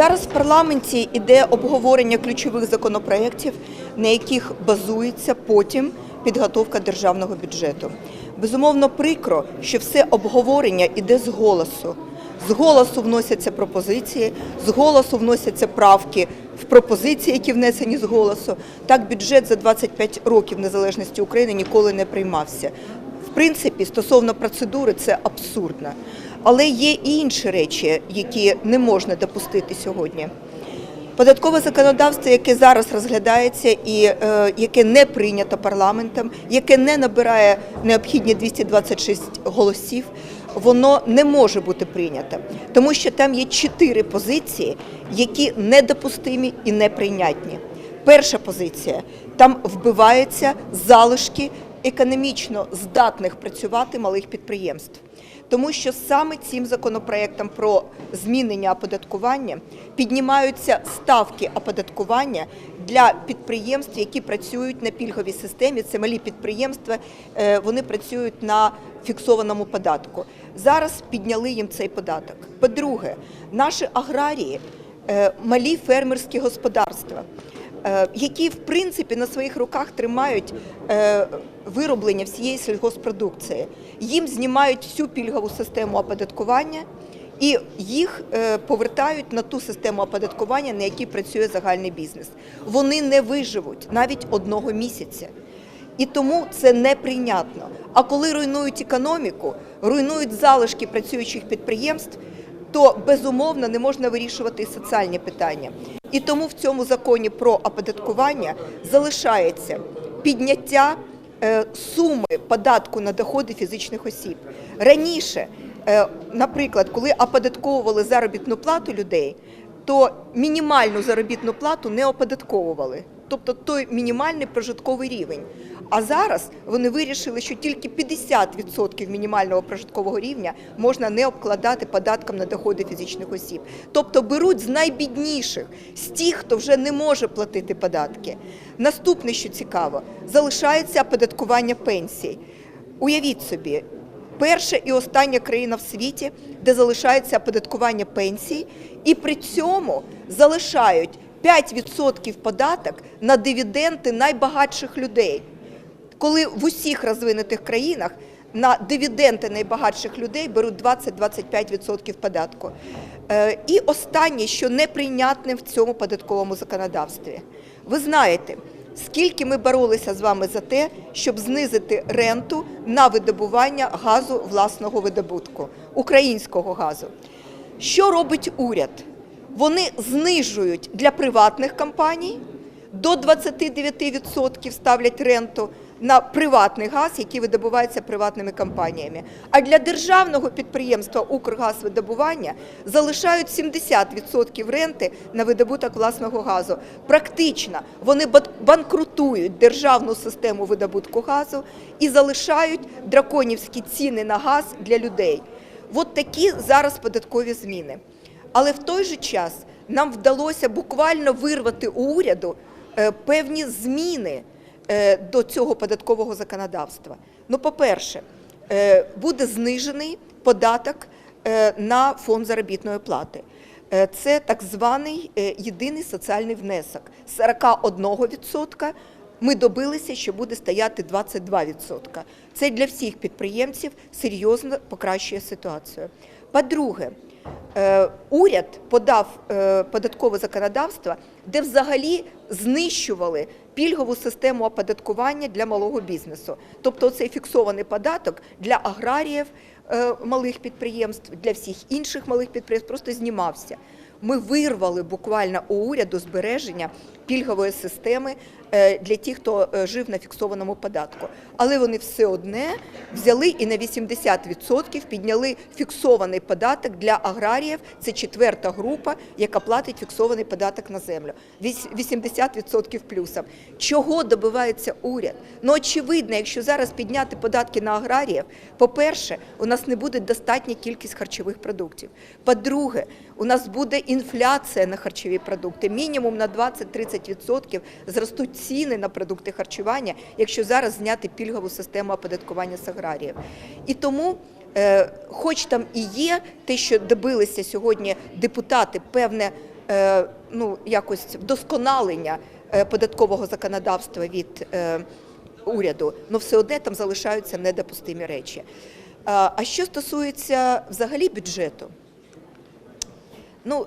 Зараз в парламенті йде обговорення ключових законопроєктів, на яких базується потім підготовка державного бюджету. Безумовно, прикро, що все обговорення йде з голосу. З голосу вносяться пропозиції, з голосу вносяться правки в пропозиції, які внесені з голосу. Так бюджет за 25 років незалежності України ніколи не приймався. В принципі, стосовно процедури, це абсурдно. Але є і інші речі, які не можна допустити сьогодні. Податкове законодавство, яке зараз розглядається і е, яке не прийнято парламентом, яке не набирає необхідні 226 голосів, воно не може бути прийнято, тому що там є чотири позиції, які недопустимі і неприйнятні. Перша позиція там вбиваються залишки економічно здатних працювати малих підприємств. Тому що саме цим законопроектом про змінення оподаткування піднімаються ставки оподаткування для підприємств, які працюють на пільговій системі. Це малі підприємства, е, вони працюють на фіксованому податку. Зараз підняли їм цей податок. По-друге, наші аграрії, е, малі фермерські господарства які в принципі на своїх руках тримають е, вироблення всієї сільгоспродукції. Їм знімають всю пільгову систему оподаткування і їх е, повертають на ту систему оподаткування, на якій працює загальний бізнес. Вони не виживуть навіть одного місяця. І тому це неприйнятно. А коли руйнують економіку, руйнують залишки працюючих підприємств, то безумовно не можна вирішувати і соціальні питання. І тому в цьому законі про оподаткування залишається підняття е, суми податку на доходи фізичних осіб. Раніше, е, наприклад, коли оподатковували заробітну плату людей, то мінімальну заробітну плату не оподатковували, тобто той мінімальний прожитковий рівень. А зараз вони вирішили, що тільки 50% мінімального прожиткового рівня можна не обкладати податком на доходи фізичних осіб. Тобто беруть з найбідніших, з тих, хто вже не може платити податки. Наступне, що цікаво, залишається оподаткування пенсій. Уявіть собі, перша і остання країна в світі, де залишається оподаткування пенсій, і при цьому залишають 5% податок на дивіденди найбагатших людей. Коли в усіх розвинутих країнах на дивіденди найбагатших людей беруть 20-25% податку. Е, І останнє, що неприйнятне в цьому податковому законодавстві. Ви знаєте, скільки ми боролися з вами за те, щоб знизити ренту на видобування газу власного видобутку, українського газу. Що робить уряд? Вони знижують для приватних компаній до 29% ставлять ренту на приватний газ, який видобувається приватними компаніями. А для державного підприємства Укргазвидобування залишають 70% ренти на видобуток власного газу. Практично вони банкрутують державну систему видобутку газу і залишають драконівські ціни на газ для людей. От такі зараз податкові зміни. Але в той же час нам вдалося буквально вирвати у уряду е, певні зміни до цього податкового законодавства. Ну, по-перше, е, буде знижений податок е, на фонд заробітної плати. Е, Це так званий е, єдиний соціальний внесок з 41% ми добилися, що буде стояти 22%. Це для всіх підприємців серйозно покращує ситуацію. По-друге, е, уряд подав е, податкове законодавство, де взагалі знищували пільгову систему оподаткування для малого бізнесу. Тобто цей фіксований податок для аграріїв е, малих підприємств, для всіх інших малих підприємств просто знімався. Ми вирвали буквально у уряду збереження пільгової системи е, для тих, хто е, жив на фіксованому податку. Але вони все одне взяли і на 80% підняли фіксований податок для аграріїв. Це четверта група, яка платить фіксований податок на землю. Вісь- 80% плюсом. Чого добивається уряд? Ну очевидно, якщо зараз підняти податки на аграріїв, по-перше, у нас не буде достатня кількість харчових продуктів. По-друге, у нас буде інфляція на харчові продукти. Мінімум на 20-30% зростуть ціни на продукти харчування, якщо зараз зняти пільгову систему оподаткування з аграріїв. І тому, е, хоч там і є те, що добилися сьогодні депутати, певне е, ну, якось вдосконалення е, податкового законодавства від уряду, але все одне там залишаються недопустимі речі. А що стосується взагалі бюджету, ну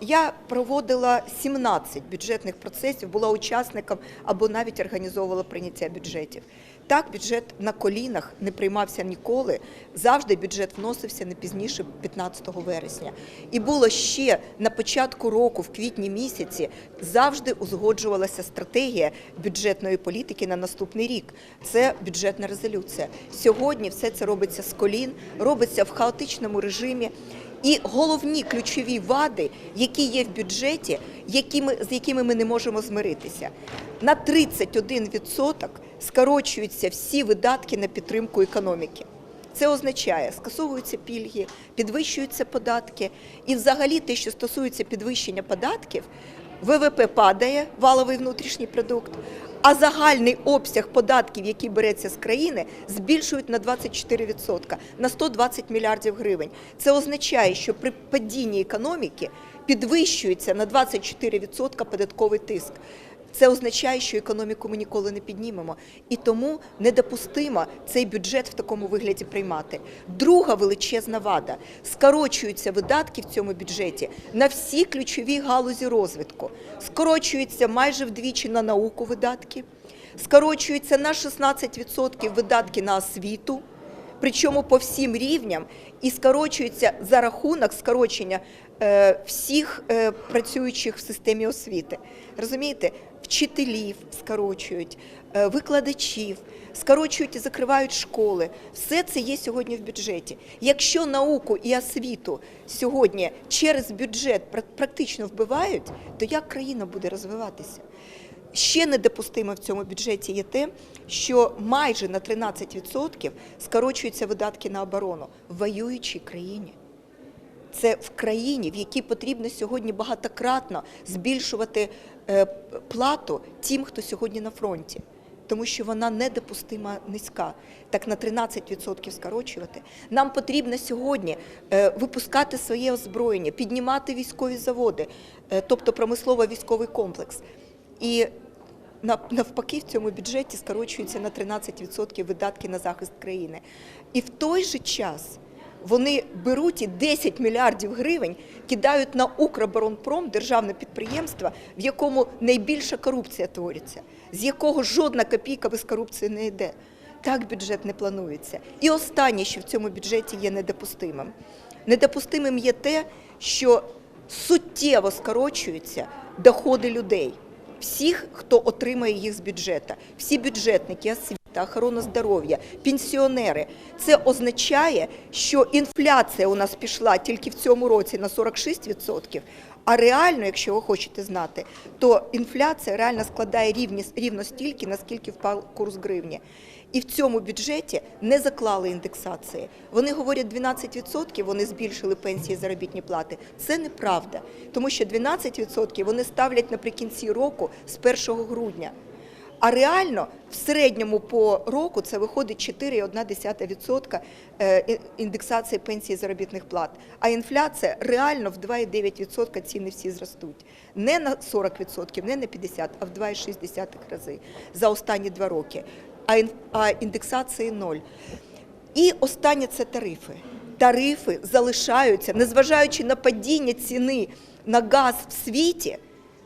я проводила 17 бюджетних процесів, була учасником або навіть організовувала прийняття бюджетів. Так, бюджет на колінах не приймався ніколи. Завжди бюджет вносився не пізніше 15 вересня. І було ще на початку року, в квітні місяці, завжди узгоджувалася стратегія бюджетної політики на наступний рік. Це бюджетна резолюція. Сьогодні все це робиться з колін, робиться в хаотичному режимі. І головні ключові вади, які є в бюджеті, які ми, з якими ми не можемо змиритися. На 31% скорочуються всі видатки на підтримку економіки. Це означає, скасовуються пільги, підвищуються податки. І взагалі те, що стосується підвищення податків, ВВП падає, валовий внутрішній продукт, а загальний обсяг податків, який береться з країни, збільшують на 24%, на 120 мільярдів гривень. Це означає, що при падінні економіки підвищується на 24% податковий тиск. Це означає, що економіку ми ніколи не піднімемо, і тому недопустимо цей бюджет в такому вигляді приймати. Друга величезна вада скорочуються видатки в цьому бюджеті на всі ключові галузі розвитку. Скорочуються майже вдвічі на науку видатки, скорочуються на 16% видатки на освіту. Причому по всім рівням і скорочується за рахунок скорочення всіх е, працюючих в системі освіти. Розумієте, вчителів скорочують, е, викладачів, скорочують і закривають школи. Все це є сьогодні в бюджеті. Якщо науку і освіту сьогодні через бюджет практично вбивають, то як країна буде розвиватися? Ще недопустимо в цьому бюджеті є те, що майже на 13% скорочуються видатки на оборону в воюючій країні. Це в країні, в якій потрібно сьогодні багатократно збільшувати е, плату тим, хто сьогодні на фронті. Тому що вона недопустимо низька. Так на 13% скорочувати. Нам потрібно сьогодні е, випускати своє озброєння, піднімати військові заводи, е, тобто промислово-військовий комплекс. І навпаки в цьому бюджеті скорочуються на 13% видатки на захист країни. І в той же час вони беруть і 10 мільярдів гривень кидають на Укроборонпром, державне підприємство, в якому найбільша корупція твориться, з якого жодна копійка без корупції не йде. Так бюджет не планується. І останнє, що в цьому бюджеті є недопустимим. Недопустимим є те, що суттєво скорочуються доходи людей, всіх, хто отримує їх з бюджету, всі бюджетники, освіта, охорона здоров'я, пенсіонери. Це означає, що інфляція у нас пішла тільки в цьому році на 46%, а реально, якщо ви хочете знати, то інфляція реально складає рівні, рівно стільки, наскільки впав курс гривні. І в цьому бюджеті не заклали індексації. Вони говорять 12% вони збільшили пенсії заробітні плати. Це неправда, тому що 12% вони ставлять наприкінці року з 1 грудня. А реально в середньому по року це виходить 4,1% е, індексації пенсії заробітних плат. А інфляція реально в 2,9% ціни всі зростуть. Не на 40%, не на 50%, а в 2,6 рази за останні два роки. А, індексації ноль. І останнє це тарифи. Тарифи залишаються, незважаючи на падіння ціни на газ в світі,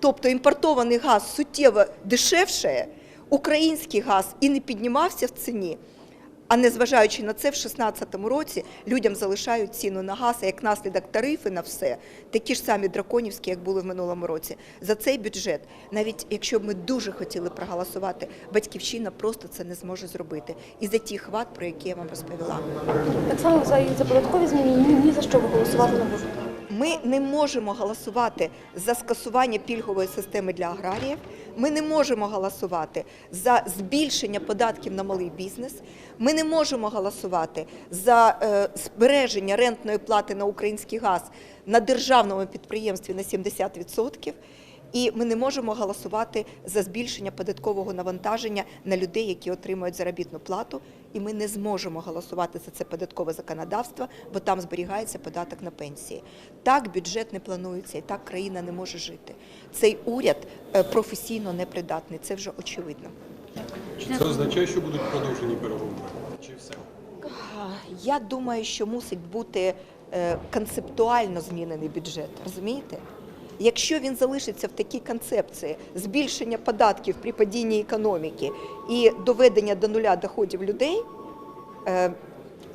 тобто імпортований газ суттєво дешевшає, український газ і не піднімався в ціні. А незважаючи на це, в 2016 році людям залишають ціну на газ, а як наслідок тарифи на все, такі ж самі драконівські, як були в минулому році. За цей бюджет, навіть якщо б ми дуже хотіли проголосувати, батьківщина просто це не зможе зробити. І за ті хват, про які я вам розповіла. Так само за, за податкові зміни ні, за що ви голосувати не можете. Ми не можемо голосувати за скасування пільгової системи для аграріїв. Ми не можемо голосувати за збільшення податків на малий бізнес. Ми не можемо голосувати за е, збереження рентної плати на український газ на державному підприємстві на 70%. І ми не можемо голосувати за збільшення податкового навантаження на людей, які отримують заробітну плату і ми не зможемо голосувати за це податкове законодавство, бо там зберігається податок на пенсії. Так бюджет не планується, і так країна не може жити. Цей уряд е, професійно непридатний, це вже очевидно. Чи це означає, що будуть продовжені переговори? Чи все? Я думаю, що мусить бути е, концептуально змінений бюджет. Розумієте? Якщо він залишиться в такій концепції збільшення податків при падінні економіки і доведення до нуля доходів людей, е,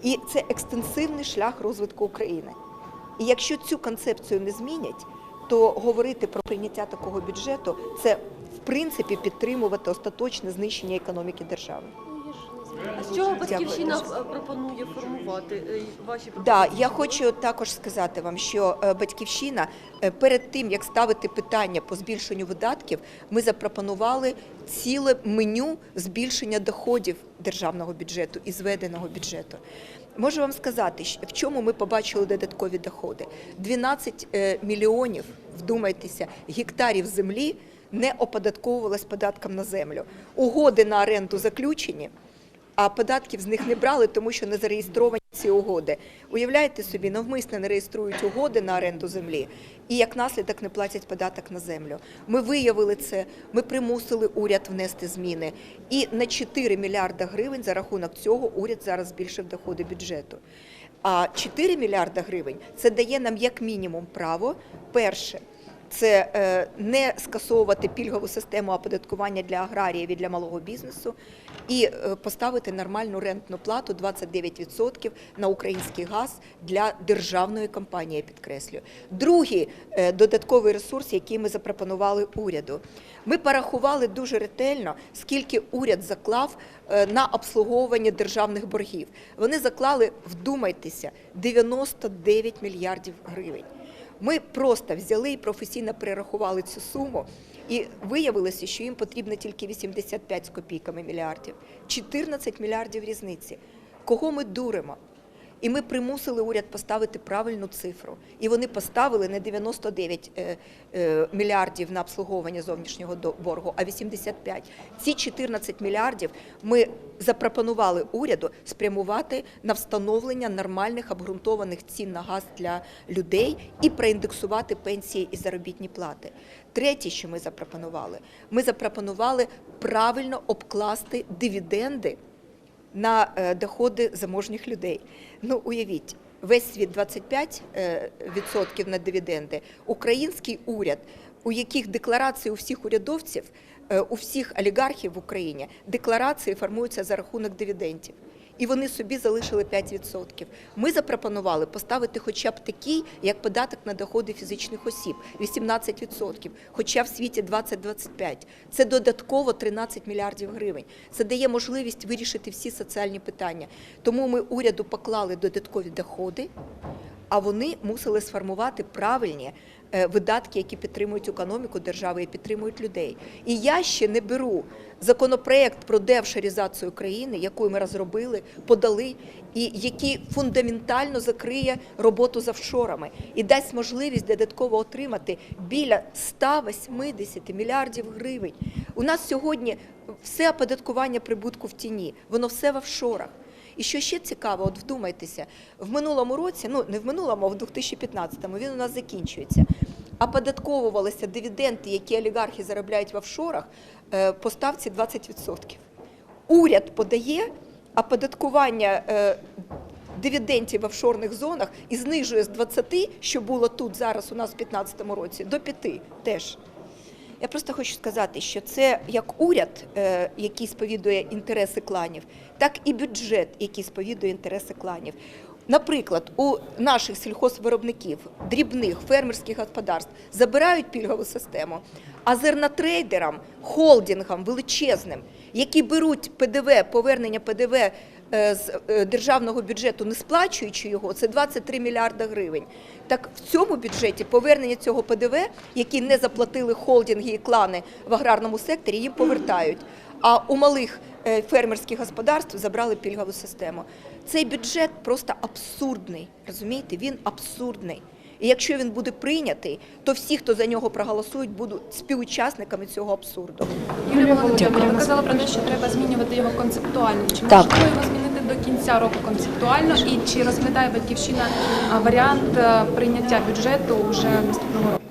і це екстенсивний шлях розвитку України. І якщо цю концепцію не змінять, то говорити про прийняття такого бюджету це в принципі підтримувати остаточне знищення економіки держави. А з чого батьківщина е, пропонує формувати е, ваші Да, я хочу також сказати вам, що е, батьківщина перед тим як ставити питання по збільшенню видатків, ми запропонували ціле меню збільшення доходів державного бюджету і зведеного бюджету. Можу вам сказати, в чому ми побачили додаткові доходи. 12 е, мільйонів, вдумайтеся, гектарів землі не оподатковувалось податком на землю. Угоди на оренду заключені а податків з них не брали, тому що не зареєстровані ці угоди. Уявляєте собі, навмисно не реєструють угоди на оренду землі і як наслідок не платять податок на землю. Ми виявили це, ми примусили уряд внести зміни. І на 4 мільярда гривень за рахунок цього уряд зараз збільшив доходи бюджету. А 4 мільярда гривень це дає нам як мінімум право перше це е, не скасовувати пільгову систему оподаткування для аграріїв і для малого бізнесу, і е, поставити нормальну рентну плату 29% на український газ для державної компанії. я Підкреслюю. Другий е, додатковий ресурс, який ми запропонували уряду. Ми порахували дуже ретельно, скільки уряд заклав е, на обслуговування державних боргів. Вони заклали, вдумайтеся, 99 мільярдів гривень. Ми просто взяли і професійно перерахували цю суму, і виявилося, що їм потрібно тільки 85 з копійками мільярдів, 14 мільярдів різниці. Кого ми дуримо? І ми примусили уряд поставити правильну цифру. І вони поставили не 99 е, е, мільярдів на обслуговування зовнішнього боргу, а 85. Ці 14 мільярдів ми запропонували уряду спрямувати на встановлення нормальних обґрунтованих цін на газ для людей і проіндексувати пенсії і заробітні плати. Третє, що ми запропонували, ми запропонували правильно обкласти дивіденди на е, доходи заможніх людей. Ну, уявіть, весь світ 25% е, на дивіденди. Український уряд, у яких декларації у всіх урядовців, е, у всіх олігархів в Україні декларації формуються за рахунок дивідендів. І вони собі залишили 5%. Ми запропонували поставити хоча б такий, як податок на доходи фізичних осіб 18%, хоча в світі 20-25%. Це додатково 13 мільярдів гривень. Це дає можливість вирішити всі соціальні питання. Тому ми уряду поклали додаткові доходи, а вони мусили сформувати правильні видатки, які підтримують економіку держави і підтримують людей. І я ще не беру законопроект про девшарізацію країни, яку ми розробили, подали, і який фундаментально закриє роботу з офшорами і дасть можливість додатково отримати біля 180 мільярдів гривень. У нас сьогодні все оподаткування прибутку в тіні, воно все в офшорах. І що ще цікаво, от вдумайтеся, в минулому році, ну не в минулому, а в 2015-му, він у нас закінчується. Оподатковувалися дивіденди, які олігархи заробляють в офшорах, е, по ставці 20%. Уряд подає оподаткування е, дивідендів в офшорних зонах і знижує з 20, що було тут зараз у нас в 2015 році, до 5 теж. Я просто хочу сказати, що це як уряд, е, який сповідує інтереси кланів, так і бюджет, який сповідує інтереси кланів. Наприклад, у наших сільхозвиробників, дрібних фермерських господарств забирають пільгову систему, а зернотрейдерам, холдингам величезним, які беруть ПДВ, повернення ПДВ з е, державного бюджету, не сплачуючи його, це 23 мільярда гривень. Так в цьому бюджеті повернення цього ПДВ, які не заплатили холдинги і клани в аграрному секторі, їм повертають. А у малих е, фермерських господарств забрали пільгову систему. Цей бюджет просто абсурдний. Розумієте, він абсурдний. І якщо він буде прийнятий, то всі, хто за нього проголосують, будуть співучасниками цього абсурду. Юлія Володимирівна, ви казали про те, що треба змінювати його концептуально. Чи Так. можливо його змінити до кінця року концептуально і чи розглядає батьківщина варіант прийняття бюджету вже наступного року?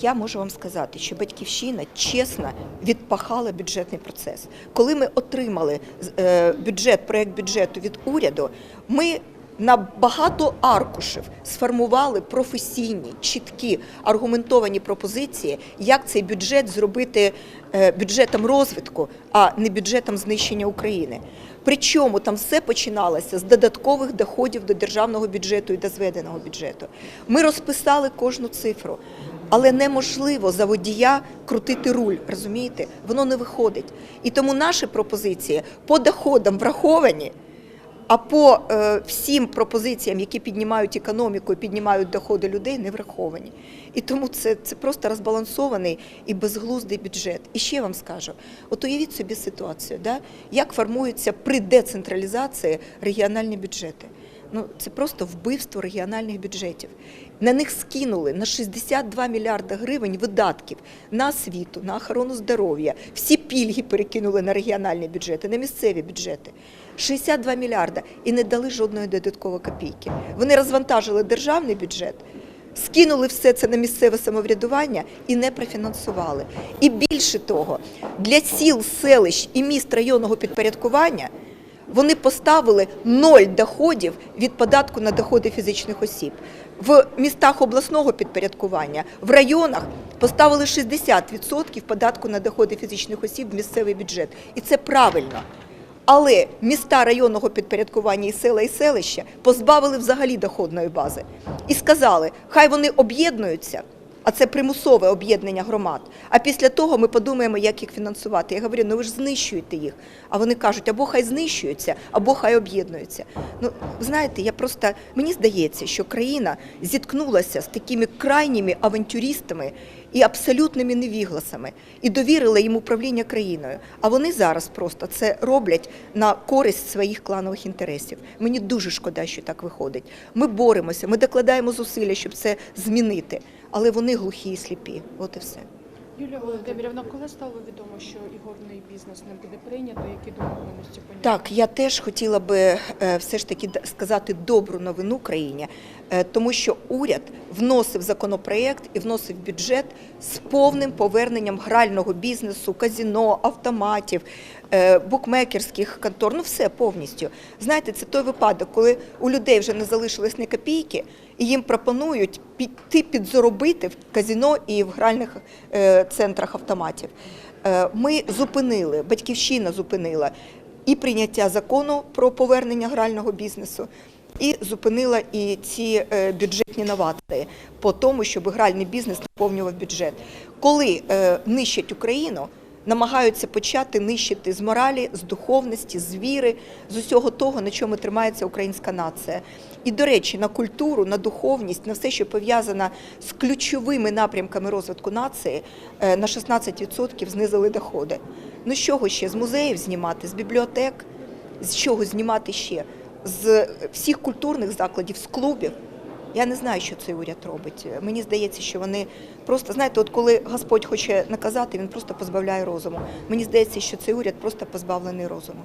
Я можу вам сказати, що батьківщина чесно відпахала бюджетний процес. Коли ми отримали е, бюджет, проект бюджету від уряду, ми на багато аркушів сформували професійні, чіткі, аргументовані пропозиції, як цей бюджет зробити е, бюджетом розвитку, а не бюджетом знищення України. Причому там все починалося з додаткових доходів до державного бюджету і до зведеного бюджету. Ми розписали кожну цифру. Але неможливо за водія крутити руль, розумієте? Воно не виходить. І тому наші пропозиції по доходам враховані, а по е, всім пропозиціям, які піднімають економіку і піднімають доходи людей, не враховані. І тому це, це просто розбалансований і безглуздий бюджет. І ще вам скажу: от уявіть собі ситуацію, да? як формуються при децентралізації регіональні бюджети. Ну, це просто вбивство регіональних бюджетів. На них скинули на 62 мільярди гривень видатків на освіту, на охорону здоров'я. Всі пільги перекинули на регіональні бюджети, на місцеві бюджети. 62 мільярда і не дали жодної додаткової копійки. Вони розвантажили державний бюджет, скинули все це на місцеве самоврядування і не профінансували. І більше того, для сіл, селищ і міст районного підпорядкування вони поставили ноль доходів від податку на доходи фізичних осіб. В містах обласного підпорядкування, в районах поставили 60% податку на доходи фізичних осіб в місцевий бюджет. І це правильно. Але міста районного підпорядкування і села і селища позбавили взагалі доходної бази і сказали, хай вони об'єднуються, а це примусове об'єднання громад. А після того ми подумаємо, як їх фінансувати. Я говорю, ну ви ж знищуєте їх. А вони кажуть, або хай знищуються, або хай об'єднуються. Ну, знаєте, я просто мені здається, що країна зіткнулася з такими крайніми авантюристами і абсолютними невігласами, і довірила їм управління країною. А вони зараз просто це роблять на користь своїх кланових інтересів. Мені дуже шкода, що так виходить. Ми боремося, ми докладаємо зусилля, щоб це змінити. Але вони глухі і сліпі. От і все. Юлія Володимирівна, коли стало відомо, що ігорний бізнес не буде прийнято, які домовленості по ньому? Так, я теж хотіла би е, все ж таки сказати добру новину країні, е, тому що уряд вносив законопроєкт і вносив бюджет з повним поверненням грального бізнесу, казіно, автоматів, е, букмекерських контор, ну все повністю. Знаєте, це той випадок, коли у людей вже не залишилось ні копійки, і їм пропонують піти підзаробити в казіно і в гральних е, центрах автоматів. Е, Ми зупинили, батьківщина зупинила і прийняття закону про повернення грального бізнесу, і зупинила і ці е, бюджетні новації по тому, щоб гральний бізнес наповнював бюджет. Коли нищать Україну, намагаються почати нищити з моралі, з духовності, з віри, з усього того, на чому тримається українська нація. І, до речі, на культуру, на духовність, на все, що пов'язано з ключовими напрямками розвитку нації, е, на 16% знизили доходи. Ну з чого ще? З музеїв знімати, з бібліотек, з чого знімати ще? З всіх культурних закладів, з клубів. Я не знаю, що цей уряд робить. Мені здається, що вони просто знаєте, от коли Господь хоче наказати, він просто позбавляє розуму. Мені здається, що цей уряд просто позбавлений розуму.